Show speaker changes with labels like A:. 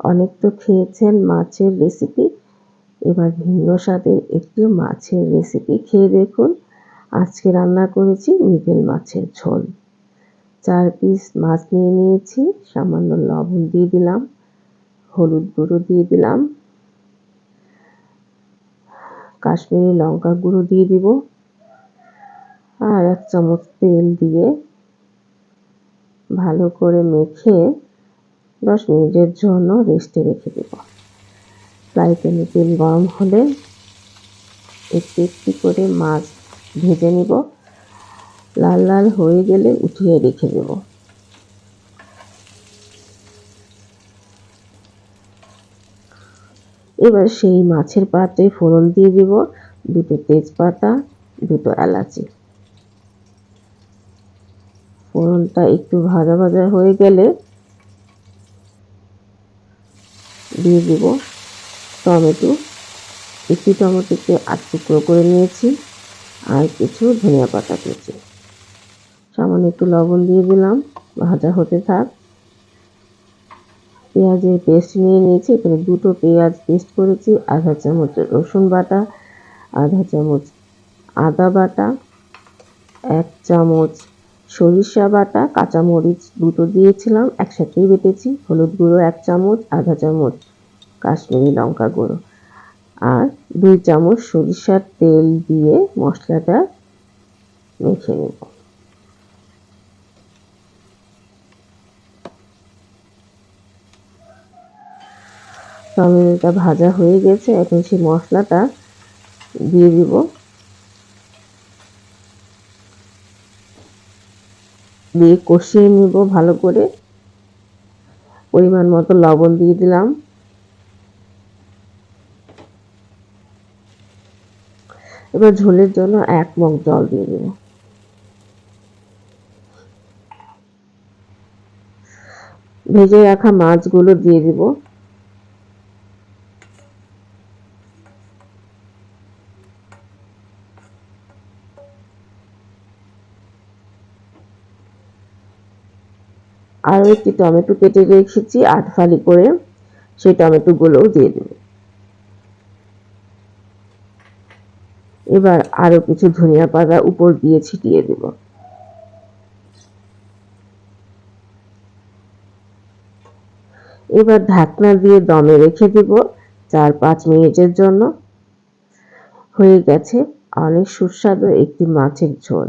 A: অনেক তো খেয়েছেন মাছের রেসিপি এবার ভিন্ন স্বাদের একটি মাছের রেসিপি খেয়ে দেখুন। আজকে রান্না করেছি মৃগেল মাছের ঝোল। চার পিস মাছ নিয়ে নিয়েছি, সামান্য লবণ দিয়ে দিলাম, হলুদ গুঁড়ো দিয়ে দিলাম। কাশ্মীরি লঙ্কা গুঁড়ো দিয়ে দিব। আর এক চামচ তেল দিয়ে ভালো করে মেখে দশ মিনিটের জন্য রেস্টে রেখে দেব। ফ্রাই প্যানে তেল গরম হলে একটু একটু করে মাছ ভেজে নিব। লাল লাল হয়ে গেলে উঠিয়ে রেখে দেব। এবার সেই মাছের পাতে ফোড়ন দিয়ে দিব। দুটো তেজপাতা, দুটো এলাচি। ফোড়নটা একটু ভাজা ভাজা হয়ে গেলে দিয়ে দিব। টমেটো, একটি টমেটোকে আট টুকরো করে নিয়েছি আর কিছু ধনিয়া পাতা কুচি সামান্য একটু লবণ দিয়ে দিলাম, ভাজা হতে থাক। পেঁয়াজের পেস্ট নিয়ে নিয়েছি, এখানে দুটো পেঁয়াজ পেস্ট করেছি, আধা চামচ রসুন বাটা, আধা চামচ আদা বাটা, এক চামচ সরিষা বাটা, কাঁচামরিচ দুটো দিয়েছিলাম, একসাথেই বেটেছি, হলুদ গুঁড়ো এক চামচ, আধা চামচ কাশ্মীরি লঙ্কা গুঁড়ো। আর দুই চামচ সরিষার তেল দিয়ে মশলাটা মেখে নেব। টমেটোটা ভাজা হয়ে গেছে, এখন সেই মশলাটা দিয়ে দিব। দিয়ে কষিয়ে নিব ভালো করে। পরিমাণ মতো লবণ দিয়ে দিলাম। এবার ঝোলের জন্য এক মগ জল দিয়ে দেব। ভেজে রাখা মাছগুলো দিয়ে দিব। আরও একটি টমেটো কেটে রেখেছি, আট ফালি করে, সেই টমেটোগুলোও দিয়ে দেব। এবার আরও কিছু ধনিয়া পাতা উপর দিয়ে ছিটিয়ে দেব। এবার ঢাকনা দিয়ে দমে রেখে দেব চার পাঁচ মিনিটের জন্য। হয়ে গেছে অনেক সুস্বাদু একটি মাছের ঝোল।